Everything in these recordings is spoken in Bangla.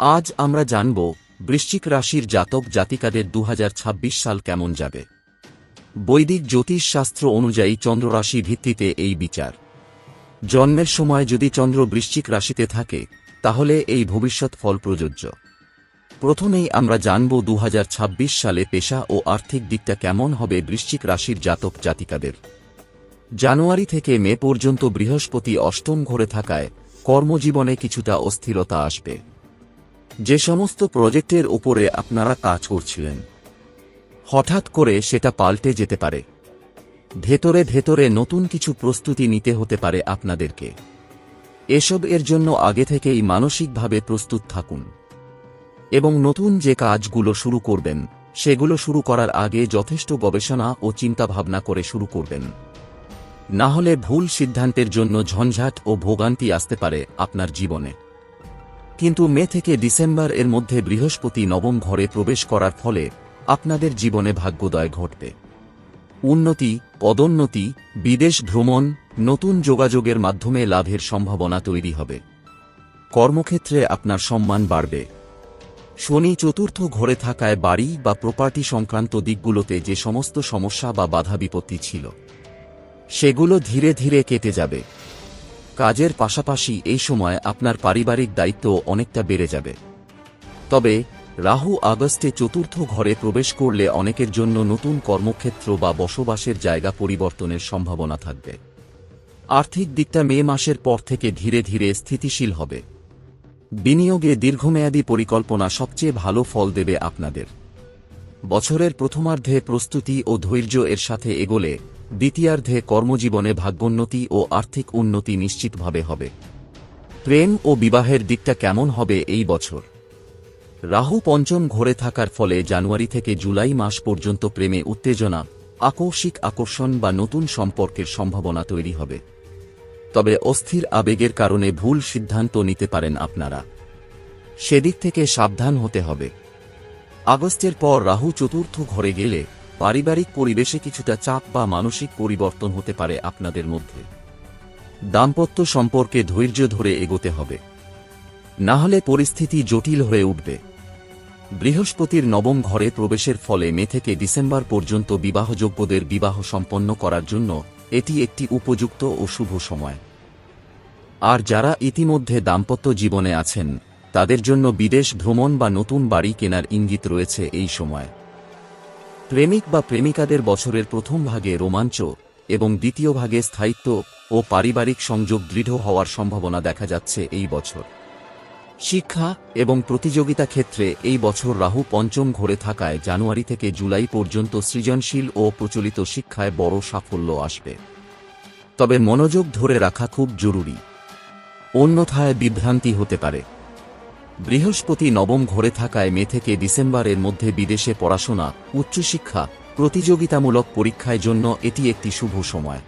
আজ আমরা জানব বৃশ্চিক রাশির জাতক জাতিকাদের দু হাজার ছাব্বিশ সাল কেমন যাবে। বৈদিক জ্যোতিষ শাস্ত্র অনুযায়ী চন্দ্ররাশি ভিত্তিতে এই বিচার। জন্মের সময় যদি চন্দ্র বৃশ্চিক রাশিতে থাকে, তাহলে এই ভবিষ্যৎ ফল প্রযোজ্য। প্রথমেই আমরা জানব দু হাজার ছাব্বিশ সালে পেশা ও আর্থিক দিকটা কেমন হবে বৃশ্চিক রাশির জাতক জাতিকাদের। জানুয়ারি থেকে মে পর্যন্ত বৃহস্পতি অষ্টম ঘরে থাকায় কর্মজীবনে কিছুটা অস্থিরতা আসবে। যে সমস্ত প্রজেক্টের ওপরে আপনারা কাজ করছিলেন। হঠাৎ করে সেটা পাল্টে যেতে পারে। ভেতরে ভেতরে নতুন কিছু প্রস্তুতি নিতে হতে পারে আপনাদেরকে। এসব এর জন্য আগে থেকেই মানসিকভাবে প্রস্তুত থাকুন। এবং নতুন যে কাজগুলো শুরু করবেন, সেগুলো শুরু করার আগে যথেষ্ট গবেষণা ও চিন্তাভাবনা করে শুরু করবেন। না হলে ভুল সিদ্ধান্তের জন্য ঝঞ্ঝাট ও ভোগান্তি আসতে পারে আপনার জীবনে। কিন্তু মে থেকে ডিসেম্বর এর মধ্যে বৃহস্পতি নবম ঘরে প্রবেশ করার ফলে আপনাদের জীবনে ভাগ্যোদয় ঘটবে। উন্নতি, পদোন্নতি, বিদেশ ভ্রমণ, নতুন যোগাযোগের মাধ্যমে লাভের সম্ভাবনা তৈরি হবে। কর্মক্ষেত্রে আপনার সম্মান বাড়বে। শনি চতুর্থ ঘরে থাকায় বাড়ি বা প্রপার্টি সংক্রান্ত দিকগুলোতে যে সমস্ত সমস্যা বা বাধা বিপত্তি ছিল, সেগুলো ধীরে ধীরে কেটে যাবে। কাজের পাশাপাশি এই সময় আপনার পারিবারিক দায়িত্ব অনেকটা বেড়ে যাবে। তবে, রাহু আগস্টে চতুর্থ ঘরে প্রবেশ করলে অনেকের জন্য নতুন কর্মক্ষেত্র বা বসবাসের জায়গা পরিবর্তনের সম্ভাবনা থাকবে। আর্থিক দিকটা মে মাসের পর থেকে ধীরে ধীরে স্থিতিশীল হবে। বিনিয়োগে দীর্ঘমেয়াদী পরিকল্পনা সবচেয়ে ভালো ফল দেবে আপনাদের। বছরের প্রথমার্ধে প্রস্তুতি ও ধৈর্য এর সাথে এগোলে দ্বিতীয়ার্ধে কর্মজীবনে ভাগ্যোন্নতি ও আর্থিক উন্নতি নিশ্চিতভাবে হবে। প্রেম ও বিবাহের দিকটা কেমন হবে এই বছর? রাহু পঞ্চম ঘরে থাকার ফলে জানুয়ারি থেকে জুলাই মাস পর্যন্ত প্রেমে উত্তেজনা, আকস্মিক আকর্ষণ বা নতুন সম্পর্কের সম্ভাবনা তৈরি হবে। তবে অস্থির আবেগের কারণে ভুল সিদ্ধান্ত নিতে পারেন আপনারা। সেদিক থেকে সাবধান হতে হবে। আগস্টের পর রাহু চতুর্থ ঘরে গেলে পারিবারিক পরিবেশে কিছুটা চাপ বা মানসিক পরিবর্তন হতে পারে আপনাদের মধ্যে। দাম্পত্য সম্পর্কে ধৈর্য ধরে এগোতে হবে। না হলে পরিস্থিতি জটিল হয়ে উঠবে। বৃহস্পতির নবম ঘরে প্রবেশের ফলে মে থেকে ডিসেম্বর পর্যন্ত বিবাহযোগ্যদের বিবাহ সম্পন্ন করার জন্য এটি একটি উপযুক্ত ও শুভ সময়। আর যারা ইতিমধ্যে দাম্পত্য জীবনে আছেন, তাদের জন্য বিদেশ ভ্রমণ বা নতুন বাড়ি কেনার ইঙ্গিত রয়েছে এই সময়। প্রেমিক বা প্রেমিকাদের বছরের প্রথম ভাগে রোমাঞ্চ এবং দ্বিতীয় ভাগে স্থায়িত্ব ও পারিবারিক সংযোগ দৃঢ় হওয়ার সম্ভাবনা দেখা যাচ্ছে এই বছর। শিক্ষা এবং প্রতিযোগিতা ক্ষেত্রে এই বছর রাহু পঞ্চম ঘরে থাকায় জানুয়ারি থেকে জুলাই পর্যন্ত সৃজনশীল ও প্রচলিত শিক্ষায় বড় সাফল্য আসবে। তবে মনোযোগ ধরে রাখা খুব জরুরি। অন্যথায় বিভ্রান্তি হতে পারে। বৃহস্পতি নবম ঘরে থাকায় মে থেকে ডিসেম্বরের মধ্যে বিদেশে পড়াশোনা, উচ্চশিক্ষা, প্রতিযোগিতামূলক পরীক্ষায় জন্য এটি একটি শুভ সময়।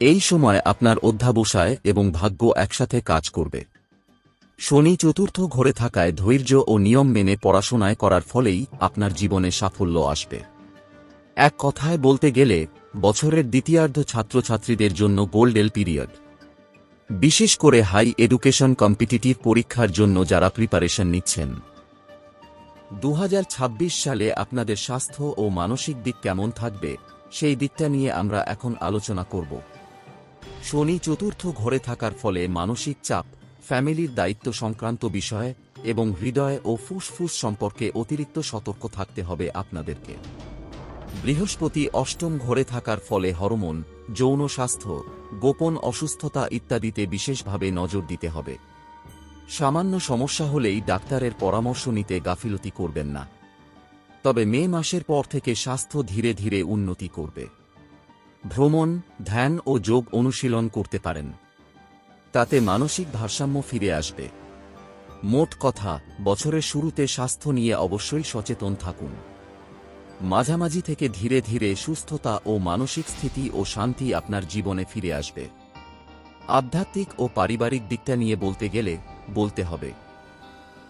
এই সময় আপনার অধ্যাবসায় এবং ভাগ্য একসাথে কাজ করবে। শনি চতুর্থ ঘরে থাকায় ধৈর্য ও নিয়ম মেনে পড়াশোনায় করার ফলেই আপনার জীবনে সাফল্য আসবে। এক কথায় বলতে গেলে, বছরের দ্বিতীয়ার্ধ ছাত্রছাত্রীদের জন্য গোল্ডেল পিরিয়ড। বিশেষ করে হাই এডুকেশন কম্পিটিটিভ পরীক্ষার জন্য যারা প্রিপারেশন নিচ্ছেন। দু হাজার ছাব্বিশ সালে আপনাদের স্বাস্থ্য ও মানসিক দিক কেমন থাকবে, সেই দিকটা নিয়ে আমরা এখন আলোচনা করব। শনি চতুর্থ ঘরে থাকার ফলে মানসিক চাপ, ফ্যামিলির দায়িত্ব সংক্রান্ত বিষয় এবং হৃদয় ও ফুসফুস সম্পর্কে অতিরিক্ত সতর্ক থাকতে হবে আপনাদেরকে। বৃহস্পতি অষ্টম ঘরে থাকার ফলে হরমোন যৌন স্বাস্থ্য, গোপন অসুস্থতা ইত্যাদিতে বিশেষভাবে নজর দিতে হবে। সামান্য সমস্যা হলেই ডাক্তারের পরামর্শ নিতে গাফিলতি করবেন না। তবে মে মাসের পর থেকে স্বাস্থ্য ধীরে ধীরে উন্নতি করবে। ভ্রমণ, ধ্যান ও যোগ অনুশীলন করতে পারেন। তাতে মানসিক ভারসাম্য ফিরে আসবে। মোট কথা, বছরের শুরুতে স্বাস্থ্য নিয়ে অবশ্যই সচেতন থাকুন। মাঝামাঝি থেকে ধীরে ধীরে সুস্থতা ও মানসিক স্থিতি ও শান্তি আপনার জীবনে ফিরে আসবে। আধ্যাত্মিক ও পারিবারিক দিকটা নিয়ে বলতে গেলে বলতে হবে।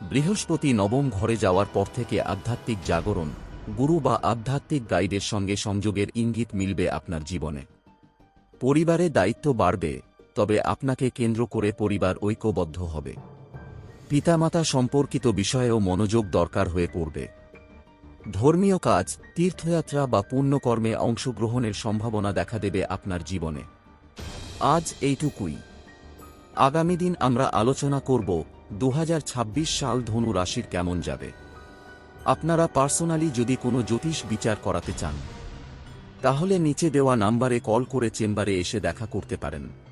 বৃহস্পতি নবম ঘরে যাওয়ার পর থেকে আধ্যাত্মিক জাগরণ, গুরু বা আধ্যাত্মিক গাইডের সঙ্গে সংযোগের ইঙ্গিত মিলবে আপনার জীবনে। পরিবারে দায়িত্ব বাড়বে, তবে আপনাকে কেন্দ্র করে পরিবার ঐক্যবদ্ধ হবে। পিতামাতা সম্পর্কিত বিষয়েও মনোযোগ দরকার হয়ে পড়বে। ধর্মীয় কাজ, তীর্থযাত্রা বা পুণ্যকর্মে অংশগ্রহণের সম্ভাবনা দেখা দেবে আপনার জীবনে। আজ এইটুকুই। আগামী দিন আমরা আলোচনা করব দু হাজার ছাব্বিশ সাল ধনু রাশির কেমন যাবে। আপনারা পার্সোনালি যদি কোনো জ্যোতিষ বিচার করাতে চান, তাহলে নিচে দেওয়া নাম্বারে কল করে চেম্বারে এসে দেখা করতে পারেন।